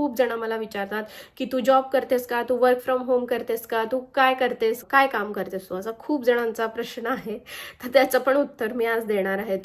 खूप जण मला विचारतात की तू जॉब करतेस का? तू वर्क फ्रॉम होम करतेस का? तू काय करतेस? काय काम करतेस तू? असा खूप जणांचा प्रश्न आहे. तर त्याचं पण उत्तर मी आज देणार आहे.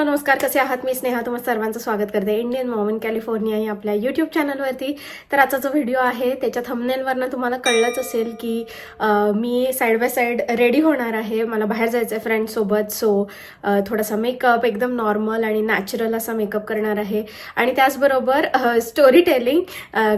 हाय नमस्कार. कसे आहात? मी स्नेहा. तुम्हाला सर्वांचं स्वागत करते. इंडियन मॉमन कॅलिफोर्निया या आपल्या यूट्यूब चॅनलवरती तर आजचा जो व्हिडिओ आहे त्याच्या थमनेलवरनं तुम्हाला कळलंच असेल की मी साईड बाय साईड रेडी होणार आहे. मला बाहेर जायचं आहे फ्रेंडसोबत सो थोडासा मेकअप एकदम नॉर्मल आणि नॅचरल असा मेकअप करणार आहे. आणि त्याचबरोबर स्टोरी टेलिंग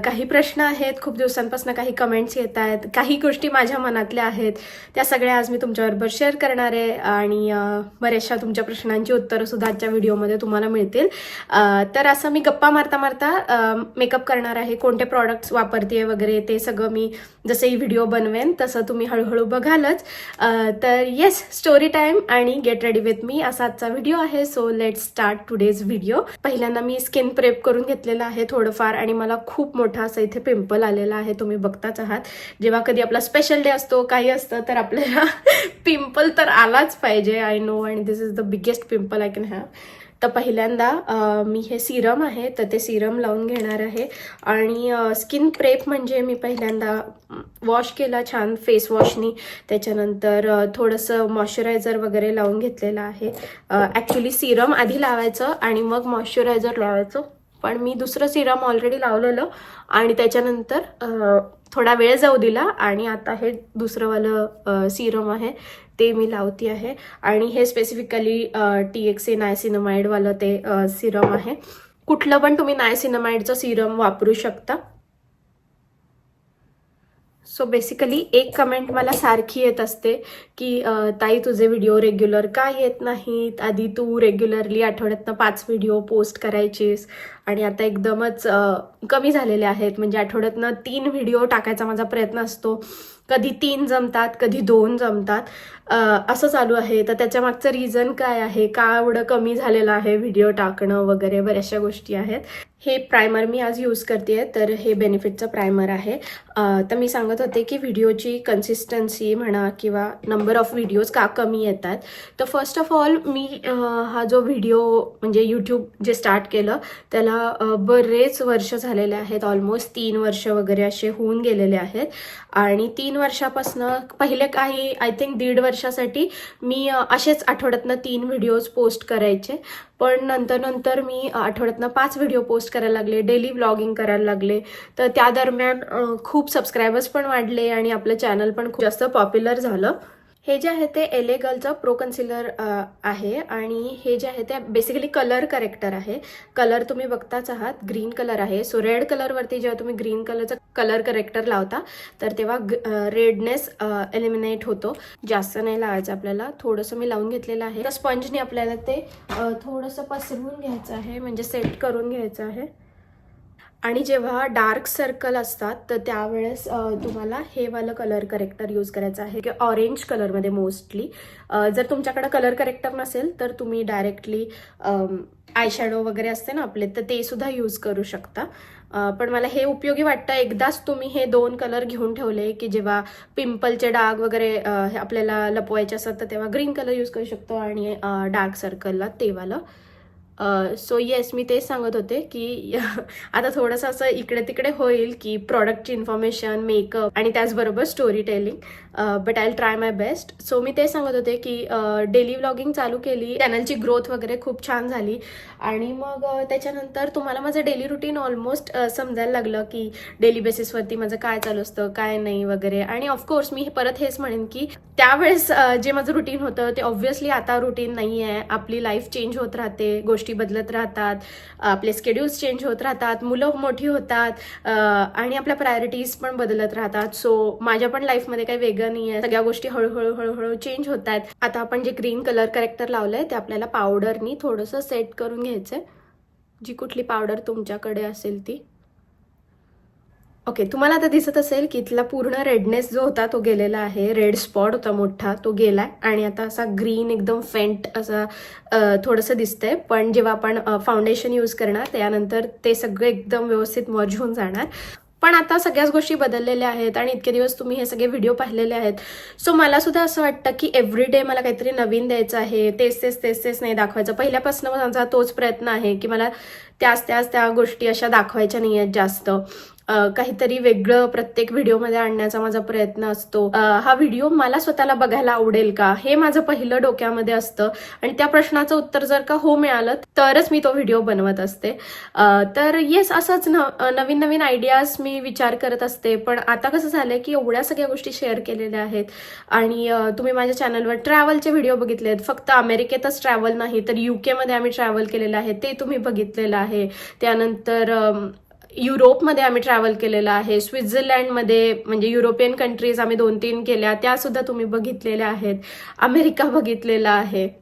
काही प्रश्न आहेत. खूप दिवसांपासून काही कमेंट्स येत आहेत. काही गोष्टी माझ्या मनातल्या आहेत. त्या सगळ्या आज मी तुमच्याबरोबर शेअर करणार आहे. आणि बऱ्याचशा तुमच्या प्रश्नांची उत्तरं सुद्धा आजच्या व्हिडिओमध्ये तुम्हाला मिळतील. तर असं मी गप्पा मारता मारता मेकअप करणार आहे कोणते प्रॉडक्ट्स वापरते वगैरे ते सगळं मी जसंही व्हिडिओ बनवेन तसं तुम्ही हळूहळू बघालच. तर येस स्टोरी टाईम आणि गेट रेडी विथ मी असा आजचा व्हिडिओ आहे. So let start today's video पहिल्यांदा मी स्किन प्रेप करून घेतलेला आहे थोडंफार आणि मला खूप मोठा असं इथे पिंपल आलेला आहे. तुम्ही बघताच आहात. जेव्हा कधी आपला स्पेशल डे असतो काही असतं तर आपल्याला पिंपल तर आलाच पाहिजे. आय नो आणि this is the biggest pimple I can have तर पहिल्यांदा मी हे सिरम आहे तर ते सिरम लावून घेणार आहे. आणि स्किन प्रेप म्हणजे मी पहिल्यांदा वॉश केला छान फेस वॉशनी. त्याच्यानंतर थोडंसं मॉइश्चरायझर वगैरे लावून घेतलेलं आहे. ॲक्च्युली सिरम आधी लावायचं आणि मग मॉइश्चरायझर लावायचं. पण मी दुसरं सिरम ऑलरेडी लावलेलं आणि त्याच्यानंतर थोडा वेळ जाऊ दिला आणि आता हे दुसरंवालं सिरम आहे. ते मी लावती आहे. आणि हे स्पेसिफिकली टी एक्स ए नायसिनमाइडवालं ते सिरम आहे. कुठलं पण तुम्ही नायसिनमाइडचं सिरम वापरू शकता. सो बेसिकली एक कमेंट मला सारखी येत असते की ताई तुझे व्हिडिओ रेग्युलर का येत नाहीत? आधी तू रेग्युलरली आठवड्यातनं पाच व्हिडिओ पोस्ट करायचीस. आणि आता एकदमच कमी झालेले आहेत. म्हणजे आठवड्यातनं तीन व्हिडिओ टाकायचा माझा प्रयत्न असतो. कधी तीन जमतात कधी दोन जमतात. असं चालू आहे. तर त्याच्या मागचं रिझन काय आहे? का एवढं कमी झालेलं आहे व्हिडिओ टाकणं वगैरे? बऱ्याचशा गोष्टी आहेत. हे प्रायमर मी आज यूज करते तर हे बेनिफिटचं प्रायमर आहे. तर मी सांगत होते की व्हिडिओची कन्सिस्टन्सी म्हणा किंवा नंबर ऑफ व्हिडिओज का कमी येतात. तर फर्स्ट ऑफ ऑल मी हा जो व्हिडिओ म्हणजे यूट्यूब जे स्टार्ट केलं त्याला बरेच वर्ष झालेले आहेत. ऑलमोस्ट तीन वर्ष वगैरे असे होऊन गेलेले आहेत. आणि तीन वर्षापासनं पहिले काही आय थिंक दीड वर्षासाठी मी असेच आठवड्यातनं तीन व्हिडिओज पोस्ट करायचे. पण नंतर नंतर मी आठवड्यातनं पाच व्हिडिओ पोस्ट करायला लागले डेली ब्लॉगिंग करायला लागले. तर त्या दरम्यान खूप सबस्क्रायबर्स पण वाढले आणि आपलं चॅनल पण खूप जास्त पॉप्युलर झालं. हे जे आहे ते एले गर्लचं प्रो कन्सिलर आहे आणि हे जे आहे ते बेसिकली कलर करेक्टर आहे. कलर तुम्ही बघताच आहात ग्रीन कलर आहे. सो रेड कलरवरती जेव्हा तुम्ही ग्रीन कलरचं कलर करेक्टर लावता तर तेव्हा रेडनेस एलिमिनेट होतो. जास्त नाही लावायचं आपल्याला. थोडंसं मी लावून घेतलेलं आहे. तर स्पंजने आपल्याला ते थोडंसं पसरवून घ्यायचं आहे. म्हणजे सेट करून घ्यायचं आहे. आणि जेव्हा डार्क सर्कल असतात तर त्यावेळेस तुम्हाला हे वालं कलर करेक्टर यूज करायचं आहे की ऑरेंज कलरमध्ये मोस्टली जर तुमच्याकडे कलर करेक्टर नसेल तर तुम्ही डायरेक्टली आयशॅडो वगैरे असते ना आपले तर ते सुद्धा यूज करू शकता. पण मला हे उपयोगी वाटतं एकदाच तुम्ही हे दोन कलर घेऊन ठेवले की जेव्हा पिंपलचे डाग वगैरे हे आपल्याला लपवायचे असतात तर तेव्हा ग्रीन कलर यूज करू शकतो आणि डार्क सर्कलला तेवालं सो येस मी तेच सांगत होते की आता थोडंसं असं इकडे तिकडे होईल की प्रॉडक्टची इन्फॉर्मेशन मेकअप आणि त्याचबरोबर story telling but I try my best so मी ते सांगत होते की डेली व्लॉगिंग चालू केली. चॅनलची ग्रोथ वगैरे खूप छान झाली. आणि मग त्याच्यानंतर तुम्हाला माझं डेली रुटीन ऑलमोस्ट समजायला लागलं की डेली बेसिसवरती माझं काय चालू असतं काय नाही वगैरे. आणि ऑफकोर्स मी परत हेच म्हणेन की त्यावेळेस जे माझं रुटीन होतं ते ऑब्व्हियसली आता रुटीन नाही आहे आपली लाईफ चेंज होत राहते. गोष्टी गोष्टी बदलत राहतात आपले स्केड्यूल्स चेंज होत राहतात मुलं मोठी होतात आणि आपल्या प्रायोरिटीज पण बदलत राहतात. सो माझ्या पण लाईफमध्ये काही वेगळं नाही आहे सगळ्या गोष्टी हळूहळू हळूहळू चेंज होत आहेत. आता आपण जे ग्रीन कलर करेक्टर लावलंय ते आपल्याला पावडरनी थोडंसं सेट करून घ्यायचंय. जी कुठली पावडर तुमच्याकडे असेल ती. ओके तुम्हाला आता दिसत असेल की इथला पूर्ण रेडनेस जो होता तो गेलेला आहे. रेड स्पॉट होता मोठा तो गेलाय. आणि आता असा ग्रीन एकदम फेंट असा अ, थोडंसं दिसतंय. पण जेव्हा आपण फाउंडेशन यूज करणार त्यानंतर ते सगळं एकदम व्यवस्थित मर्ज होऊन जाणार. पण आता सगळ्याच गोष्टी बदललेल्या आहेत आणि इतके दिवस तुम्ही हे सगळे व्हिडिओ पाहिलेले आहेत. सो मला सुद्धा असं वाटतं की एव्हरी डे मला काहीतरी नवीन द्यायचं आहे. तेच तेच तेच तेच नाही दाखवायचं. पहिल्यापासून माझा तोच प्रयत्न आहे की मला त्याच त्याच त्या गोष्टी अशा दाखवायच्या नाही आहेत जास्त. काहीतरी वेगळं प्रत्येक व्हिडिओमध्ये आणण्याचा माझा प्रयत्न असतो. हा व्हिडिओ मला स्वतःला बघायला आवडेल का? हे माझं पहिलं डोक्यामध्ये असतं. आणि त्या प्रश्नाचं उत्तर जर का हो मिळालं तरच मी तो व्हिडिओ बनवत असते. तर येस असंच नवीन नवीन आयडियाज मी विचार करत असते. पण आता कसं झालंय की एवढ्या सगळ्या गोष्टी शेअर केलेल्या आहेत. आणि तुम्ही माझ्या चॅनलवर ट्रॅव्हलचे व्हिडिओ बघितले आहेत. फक्त अमेरिकेतच ट्रॅव्हल नाही तर युकेमध्ये आम्ही ट्रॅव्हल केलेलं आहे. ते तुम्ही बघितलेलं आहे. त्यानंतर युरोपमध्ये आम्ही ट्रॅव्हल केलेलं आहे. स्वित्झर्लंडमध्ये म्हणजे युरोपियन कंट्रीज आम्ही दोन तीन केल्या त्यासुद्धा तुम्ही बघितलेल्या आहेत. अमेरिका बघितलेला आहे.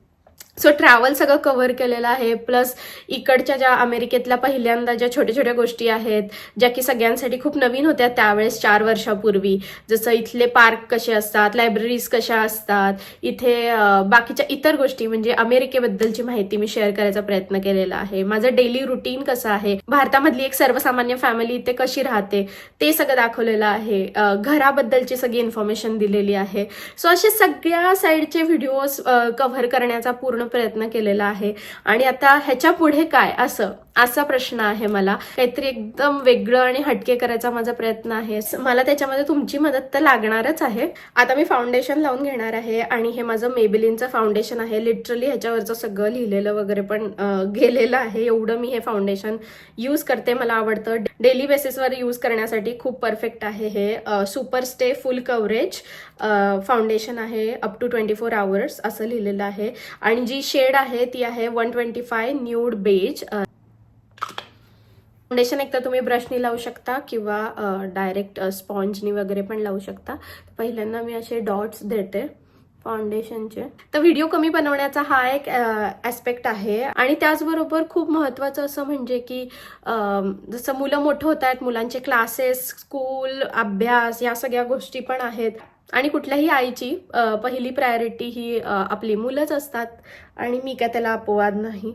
सो ट्रॅव्हल सगळं कव्हर केलेलं आहे. प्लस इकडच्या ज्या अमेरिकेतल्या पहिल्यांदा ज्या छोट्या छोट्या गोष्टी आहेत ज्या की सगळ्यांसाठी खूप नवीन होत्या त्यावेळेस चार वर्षापूर्वी. जसं इथले पार्क कसे असतात लायब्ररीज कशा असतात इथे बाकीच्या इतर गोष्टी म्हणजे अमेरिकेबद्दलची माहिती मी शेअर करायचा प्रयत्न केलेला आहे. माझं डेली रुटीन कसं आहे? भारतामधली एक सर्वसामान्य फॅमिली इथे कशी राहते? ते सगळं दाखवलेलं आहे. घराबद्दलची सगळी इन्फॉर्मेशन दिलेली आहे. सो असे सगळ्या साईडचे व्हिडिओज कव्हर करण्याचा पूर्ण प्रयत्न केलेला आहे. आणि आता ह्याच्या पुढे काय? असं असा प्रश्न आहे मला. काहीतरी एकदम वेगळं आणि हटके करायचा माझा प्रयत्न आहे. मला त्याच्यामध्ये तुमची मदत तर लागणारच आहे. आता मी फाउंडेशन लावून घेणार आहे आणि हे माझं मेबिलिनचं फाउंडेशन आहे. लिटरली ह्याच्यावरचं सगळं लिहिलेलं वगैरे पण गेलेलं आहे. एवढं मी हे फाउंडेशन यूज करते. मला आवडतं. डेली बेसिसवर यूज करण्यासाठी खूप परफेक्ट आहे हे. Super stay full coverage foundation आहे up to twenty four hours असं लिहिलेलं आहे. आणि जी शेड आहे ती आहे one twenty five nude beige foundation एकतर तुम्ही ब्रशनी लावू शकता किंवा डायरेक्ट स्पॉन्जनी वगैरे पण लावू शकता. पहिल्यांदा मी असे डॉट्स देते. फाउंडेशनचे तर व्हिडिओ कमी बनवण्याचा हा एक ॲस्पेक्ट आहे. आणि त्याचबरोबर खूप महत्वाचं असं म्हणजे की जसं मुलं मोठं होत आहेत मुलांचे क्लासेस स्कूल अभ्यास या सगळ्या गोष्टी पण आहेत. आणि कुठल्याही आईची पहिली प्रायोरिटी ही आपली मुलंच असतात. आणि मी काय त्याला अपवाद नाही.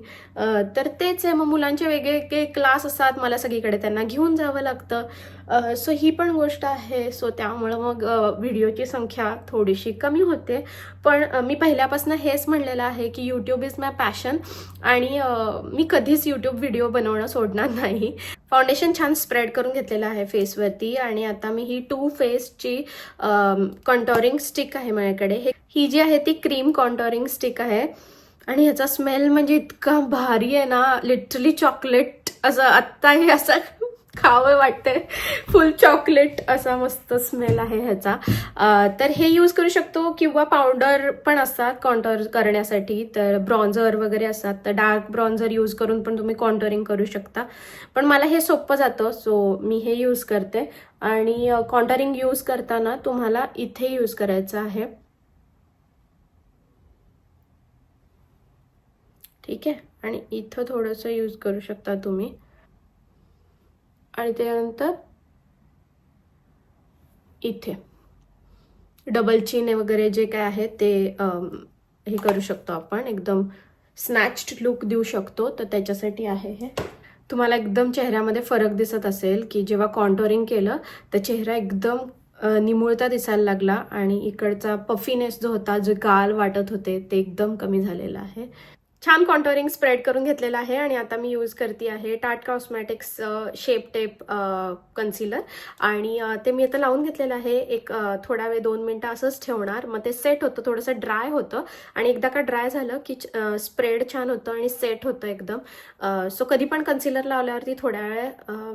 तर तेच आहे. मग मुलांचे वेगवेगळे क्लास असतात. मला सगळीकडे त्यांना घेऊन जावं लागतं. सो ही पण गोष्ट आहे. सो त्यामुळं मग व्हिडिओची संख्या थोडीशी कमी होते. पण मी पहिल्यापासून हेच म्हणलेलं आहे की यूट्यूब इज माय पॅशन आणि मी कधीच यूट्यूब व्हिडिओ बनवणं सोडणार नाही. फाउंडेशन छान स्प्रेड करून घेतलेलं आहे फेसवरती. आणि आता मी ही टू फेसची कॉन्टॉरिंग स्टिक आहे माझ्याकडे. हे ही जी आहे ती क्रीम कॉन्टॉरिंग स्टिक आहे. आणि ह्याचा स्मेल म्हणजे इतका भारी आहे ना लिटरली चॉकलेट असं आत्ताही असं खावं वाटतंय. फुल चॉकलेट असा मस्त स्मेल आहे ह्याचा. तर हे यूज करू शकतो किंवा पावडर पण असतात कॉन्टर करण्यासाठी. तर ब्रॉन्झर वगैरे असतात. तर डार्क ब्रॉन्झर यूज करून पण तुम्ही कॉन्टरिंग करू शकता. पण मला हे सोपं जातं सो मी हे यूज करते. आणि कॉन्टरिंग यूज करताना तुम्हाला इथे यूज करायचं आहे. ठीक आहे? आणि इथं थोडंसं यूज करू शकता तुम्ही. आणि त्यानंतर इथे. डबल चिने वगैरे जे काय आहे ते हे करू शकतो आपण. एकदम स्नॅच्ड लुक देऊ शकतो. तर त्याच्यासाठी आहे हे. तुम्हाला एकदम चेहऱ्यामध्ये फरक दिसत असेल की जेव्हा कॉन्टोरिंग केलं तर चेहरा एकदम निमुळता दिसायला लागला आणि इकडचा पफिनेस जो होता जे गाल वाटत होते ते एकदम कमी झालेलं आहे. छान कॉन्टोरिंग स्प्रेड करून घेतलेलं आहे आणि आता मी यूज करते आहे टाट कॉस्मॅटिक्स शेप टेप कन्सिलर आणि ते मी आता लावून घेतलेलं आहे. एक थोडा वेळ दोन मिनटं असंच ठेवणार. मग ते सेट होतं थोडंसं ड्राय होतं. आणि एकदा का ड्राय झालं की स्प्रेड छान होतं आणि सेट होतं एकदम. सो कधी पण कन्सिलर लावल्यावरती थोड्या वेळ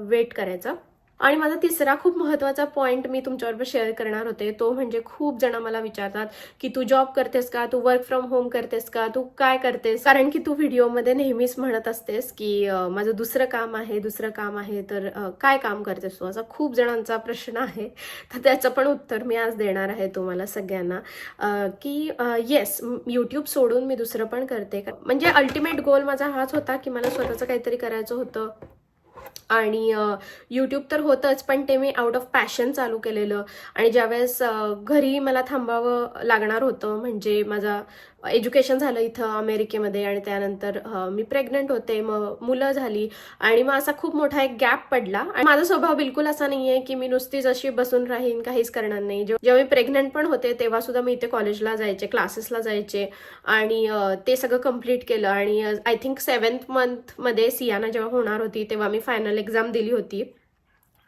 वेट करायचं. आणि माझा तिसरा खूप महत्त्वाचा पॉईंट मी तुमच्याबरोबर शेअर करणार होते तो म्हणजे खूप जण मला विचारतात की तू जॉब करतेस का? तू वर्क फ्रॉम होम करतेस का? तू काय करतेस? कारण की तू व्हिडिओमध्ये नेहमीच म्हणत असतेस की माझं दुसरं काम आहे दुसरं काम आहे तर काय काम करतेस तू? असा खूप जणांचा प्रश्न आहे. तर त्याचं पण उत्तर मी आज देणार आहे तुम्हाला सगळ्यांना. की येस यूट्यूब सोडून मी दुसरं पण करते. म्हणजे अल्टिमेट गोल माझा हाच होता की मला स्वतःचं काहीतरी करायचं होतं. आणि यूट्यूब तर होतंच पण ते मी आउट ऑफ पॅशन चालू केलेलं. आणि ज्यावेळेस घरी मला थांबावं लागणार होतं म्हणजे माझा एज्युकेशन झालं इथं अमेरिकेमध्ये आणि त्यानंतर मी प्रेग्नंट होते मग मुलं झाली आणि मग असा खूप मोठा एक गॅप पडला. आणि माझा स्वभाव बिलकुल असा नाहीये की मी नुसतीच अशी बसून राहीन काहीच करणार नाही. जेव्हा जेव्हा मी प्रेग्नंट पण होते तेव्हा सुद्धा मी इथे कॉलेजला जायचे क्लासेसला जायचे आणि ते सगळं कंप्लीट केलं. आणि आय थिंक सेवन्थ मंथमध्ये सियाना जेव्हा होणार होती तेव्हा मी फायनल एक्झाम दिली होती.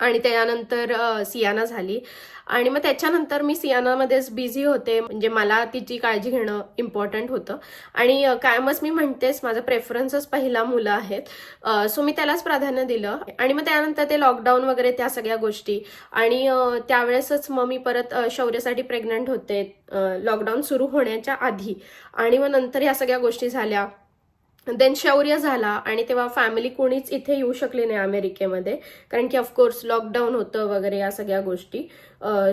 आणि त्यानंतर सियाना झाली. आणि मग त्याच्यानंतर मी सियानामध्येच बिझी होते. म्हणजे मला तिची काळजी घेणं इम्पॉर्टंट होतं. आणि कायमच मी म्हणतेच माझा प्रेफरन्सच पहिला मुलं आहेत. सो मी त्यालाच प्राधान्य दिलं. आणि मग त्यानंतर ते लॉकडाऊन वगैरे त्या सगळ्या गोष्टी. आणि त्यावेळेसच मग मी परत शौर्यासाठी प्रेग्नंट होते. लॉकडाऊन सुरू होण्याच्या आधी. आणि मग नंतर ह्या सगळ्या गोष्टी झाल्या. देन शौर्य झाला आणि तेव्हा फॅमिली कोणीच इथे येऊ शकली नाही अमेरिकेमध्ये. कारण की ऑफकोर्स लॉकडाऊन होतं वगैरे या सगळ्या गोष्टी.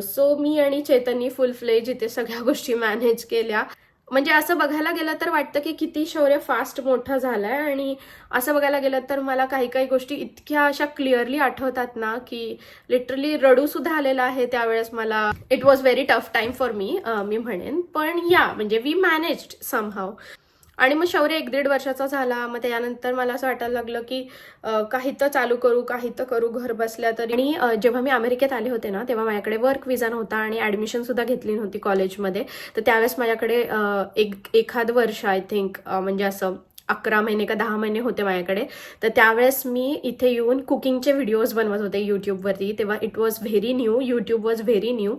सो मी आणि चैतन्य फुल फ्लेज इथे सगळ्या गोष्टी मॅनेज केल्या. म्हणजे असं बघायला गेलं तर वाटतं की किती शौर्य फास्ट मोठा झालाय. आणि असं बघायला गेलं तर मला काही काही गोष्टी इतक्या अशा क्लिअरली आठवतात ना की लिटरली रडू सुद्धा आलेला आहे त्यावेळेस मला. It was very tough time for me मी म्हणेन. पण या म्हणजे वी मॅनेज्ड समहाव आणि मग शौर्य एक दीड वर्षाचा झाला. मग त्यानंतर मला असं वाटायला लागलं की काही तर चालू करू काही तर करू घर बसल्या तरी. आणि जेव्हा मी अमेरिकेत आले होते ना तेव्हा माझ्याकडे वर्क विजा नव्हता आणि ऍडमिशन सुद्धा घेतली नव्हती कॉलेजमध्ये तर त्यावेळेस माझ्याकडे एक एखाद वर्ष आय थिंक म्हणजे असं अकरा महिने का दहा महिने होते माझ्याकडे. तर त्यावेळेस मी इथे येऊन कुकिंगचे व्हिडिओज बनवत होते यूट्यूबवरती तेव्हा it was very new YouTube was very new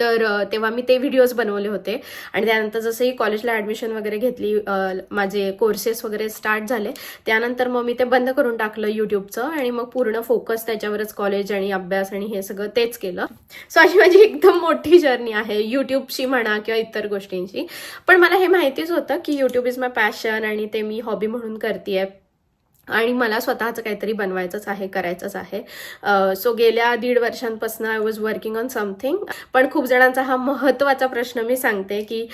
तर तेव्हा मी ते व्हिडिओज बनवले होते. आणि त्यानंतर जसंही कॉलेजला ॲडमिशन वगैरे घेतली माझे कोर्सेस वगैरे स्टार्ट झाले त्यानंतर मग मी ते बंद करून टाकलं यूट्यूबचं आणि मग पूर्ण फोकस त्याच्यावरच कॉलेज आणि अभ्यास आणि हे सगळं तेच केलं. सो अशी माझी एकदम मोठी जर्नी आहे यूट्यूबशी म्हणा किंवा इतर गोष्टींची पण मला हे माहितीच होतं की यूट्यूब इज माय पॅशन आणि ते मी हॉबी म्हणून करते आणि मला स्वतःचं काहीतरी बनवायचंच आहे करायचंच आहे. सो गेल्या दीड वर्षांपासून I was working on something पण खूप जणांचा हा महत्त्वाचा प्रश्न मी सांगते की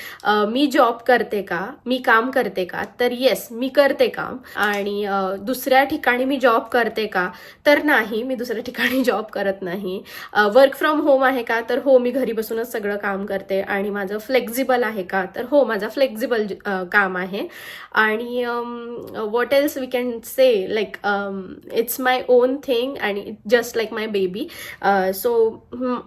मी जॉब करते का मी काम करते का तर येस मी करते काम. आणि दुसऱ्या ठिकाणी मी जॉब करते का तर नाही मी दुसऱ्या ठिकाणी जॉब करत नाही. वर्क फ्रॉम होम आहे का तर हो मी घरी बसूनच सगळं काम करते. आणि माझं फ्लेक्झिबल आहे का तर हो माझं फ्लेक्झिबल काम आहे. आणि what else we can say like it's my own thing आणि just like my baby so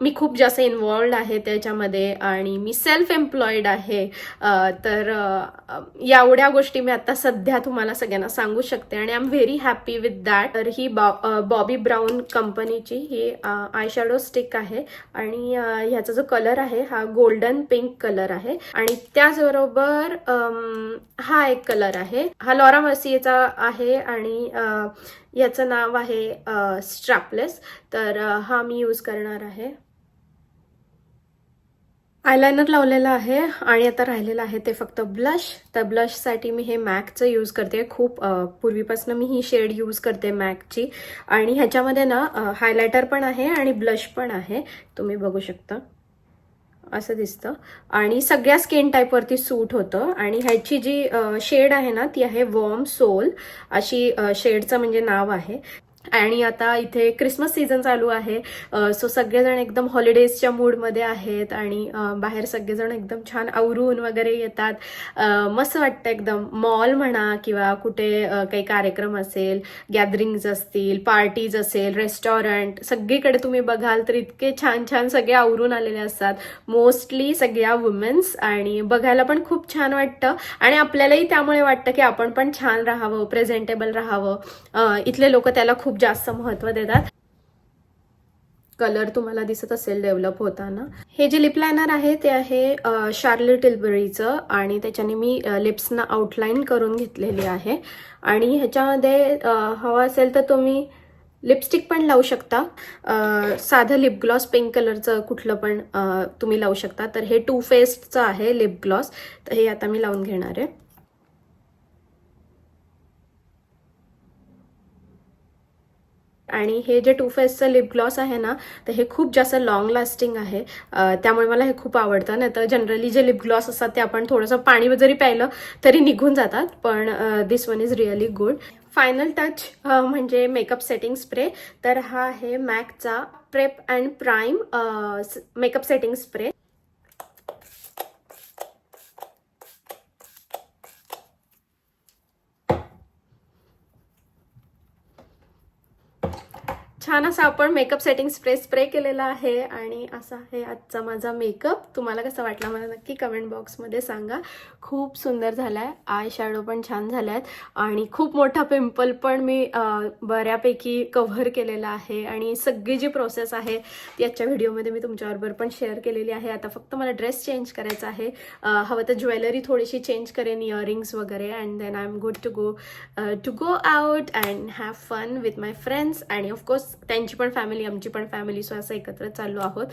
मी खूप जास्त इन्वॉल्ड आहे त्याच्यामध्ये आणि मी सेल्फ एम्प्लॉईड आहे uh, तर uh, एवढ्या गोष्टी मी आता सध्या तुम्हाला सगळ्यांना सांगू शकते आणि I am very happy with that तर ही बॉबी ब्राऊन कंपनीची ही आय शॅडो स्टिक आहे आणि ह्याचा जो कलर आहे हा गोल्डन पिंक कलर आहे आणि त्याचबरोबर हा एक कलर आहे. हा लॉरा मर्सीचा आहे आणि आणि याचं नाव आहे स्ट्रॅपलेस तर हा मी यूज करणार आहे. आयलायनर लावलेला आहे आणि आता राहिलेलं आहे ते फक्त ब्लश तर ब्लशसाठी मी हे मॅकचं यूज करते. खूप पूर्वीपासून मी ही शेड यूज करते मॅकची आणि ह्याच्यामध्ये ना हायलायटर पण आहे आणि ब्लश पण आहे. तुम्ही बघू शकता. असं दिसतं. आणि सगळ्या स्किन टाईपवरती सूट होतं. आणि ह्याची जी शेड आहे ना ती आहे वॉर्म सोल अशी शेडचं म्हणजे नाव आहे. आणि आता इथे क्रिसमस सीझन चालू आहे. सो सगळेजण एकदम हॉलिडेजच्या मूडमध्ये आहेत आणि बाहेर सगळेजण एकदम छान आवरून वगैरे येतात. मस्त वाटतं एकदम. मॉल म्हणा किंवा कुठे काही कार्यक्रम असेल गॅदरिंग्ज असतील पार्टीज असेल रेस्टॉरंट सगळीकडे तुम्ही बघाल तर इतके छान छान सगळे आवरून आलेले असतात. मोस्टली सगळ्या वुमेन्स आणि बघायला पण खूप छान वाटतं. आणि आपल्यालाही त्यामुळे वाटतं की आपण पण छान राहावं प्रेझेंटेबल राहावं. इथले लोक त्याला खूप खूप जास्त महत्त्व देतात. कलर तुम्हाला दिसत असेल डेव्हलप होताना. हे जे लिप लायनर आहे ते आहे शार्ली टिलबरीचं आणि त्याच्याने मी लिप्सना आउटलाईन करून घेतलेली आहे. आणि ह्याच्यामध्ये हवं असेल तर तुम्ही लिपस्टिक पण लावू शकता. साधं लिपग्लॉस पिंक कलरचं कुठलं पण तुम्ही लावू शकता. तर हे टू फेस्टचं आहे लिप ग्लॉस तर हे आता मी लावून घेणार आहे. आणि हे जे टू फेसचं लिप ग्लॉस आहे ना तर हे खूप जास्त लॉंग लास्टिंग आहे. त्यामुळे मला हे खूप आवडतं. नाही तर जनरली जे लिप ग्लॉस असतात ते आपण थोडंसं पाणी जरी प्यायलं तरी निघून जातात. पण this one is really good final touch म्हणजे मेकअप सेटिंग स्प्रे तर हा आहे मॅकचा prep and prime makeup setting spray छान असा आपण मेकअप सेटिंग स्प्रे स्प्रे केलेला आहे. आणि असा आहे आजचा माझा मेकअप तुम्हाला कसा वाटला मला नक्की कमेंट बॉक्समध्ये सांगा. खूप सुंदर झाला आहे आय शॅडो पण छान झाला आहेत आणि खूप मोठा पिंपल पण मी बऱ्यापैकी कव्हर केलेला आहे. आणि सगळी जी प्रोसेस आहे ती आजच्या व्हिडिओमध्ये मी तुमच्याबरोबर पण शेअर केलेली आहे. आता फक्त मला ड्रेस चेंज करायचा आहे. हवं तर ज्वेलरी थोडीशी चेंज करेन इयरिंग्स वगैरे. And then I am good to go to go out and have fun with my friends आणि ऑफकोर्स त्यांची पण फॅमिली आमची पण फॅमिली सो असं एकत्र चाललो आहोत.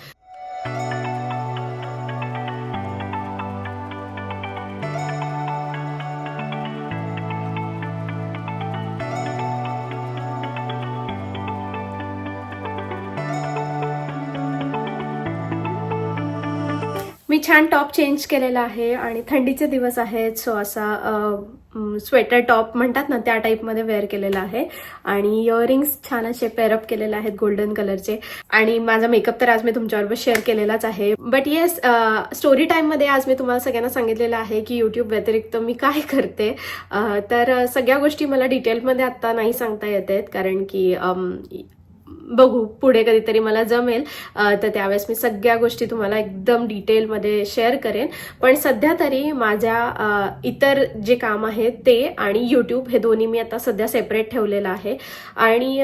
मी छान टॉप चेंज केलेला आहे आणि थंडीचे दिवस आहेत. सो असा स्वेटर टॉप म्हणतात ना त्या टाईपमध्ये वेअर केलेला आहे. आणि इयरिंग्स छान असे पेअरअप केलेले आहेत गोल्डन कलरचे आणि माझा मेकअप तर आज मी तुमच्याबरोबर शेअर केलेलाच आहे. बट येस स्टोरी टाईममध्ये आज मी तुम्हाला सगळ्यांना सांगितलेलं आहे की यूट्यूब व्यतिरिक्त मी काय करते. तर सगळ्या गोष्टी मला डिटेलमध्ये आत्ता नाही सांगता येत आहेत कारण की बघू पुढे कधीतरी मला जमेल. तर त्यावेळेस मी सगळ्या गोष्टी तुम्हाला एकदम डिटेलमध्ये शेअर करेन. पण सध्या तरी माझ्या इतर जे काम आहे ते आणि यूट्यूब हे दोन्ही मी आता सध्या सेपरेट ठेवलेलं आहे. आणि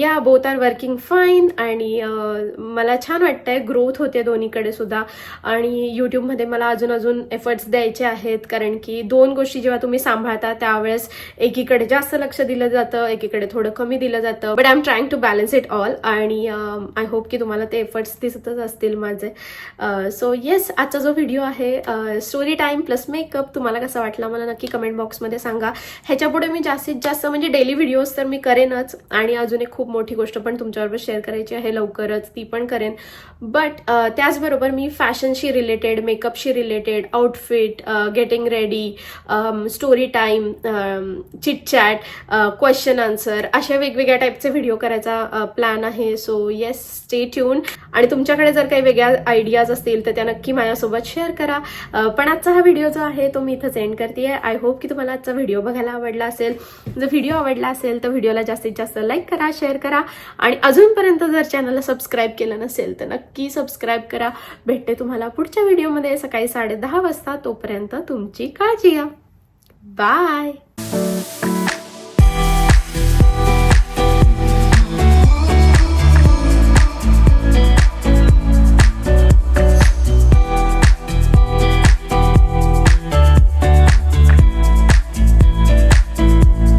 या बोथ आर वर्किंग फाईन आणि मला छान वाटतंय. ग्रोथ होते दोन्हीकडे सुद्धा. आणि यूट्यूबमध्ये मला अजून अजून एफर्ट्स द्यायचे आहेत. कारण की दोन गोष्टी जेव्हा तुम्ही सांभाळता त्यावेळेस एकीकडे जास्त लक्ष दिलं जातं एकीकडे थोडं कमी दिलं जातं. But I am trying to balance it all आणि um, आय होप की तुम्हाला ते एफर्ट्स दिसतच असतील माझे. Uh, सो येस आजचा जो व्हिडिओ आहे स्टोरी टाईम प्लस मेकअप तुम्हाला कसा वाटला मला नक्की कमेंट बॉक्समध्ये सांगा. ह्याच्यापुढे मी जास्तीत जास्त म्हणजे डेली व्हिडिओज तर मी करेनच. आणि अजून एक खूप मोठी गोष्ट पण तुमच्याबरोबर शेअर करायची आहे लवकरच ती पण करेन. बट uh, त्याचबरोबर मी फॅशनशी related मेकअपशी related outfit getting ready story time chitchat question answer अशा वेगवेगळ्या टाईपचे व्हिडिओ करायचा uh, प्लॅन आहे. सो येस स्टे ट्यून आणि तुमच्याकडे जर काही वेगळ्या आयडियाज असतील तर त्या नक्की माझ्यासोबत शेअर करा. पण आजचा हा व्हिडिओ जो आहे तो मी इथं सेंड करते आय होप की तुम्हाला आजचा व्हिडिओ बघायला आवडला असेल. जर व्हिडिओ आवडला असेल तर व्हिडिओला जास्तीत जास्त लाईक करा शेअर करा. आणि अजूनपर्यंत जर चॅनलला सबस्क्राईब केलं नसेल तर नक्की सबस्क्राईब करा. भेटते तुम्हाला पुढच्या व्हिडिओमध्ये सकाळी साडे दहा वाजता. तोपर्यंत तुमची काळजी घ्या. बाय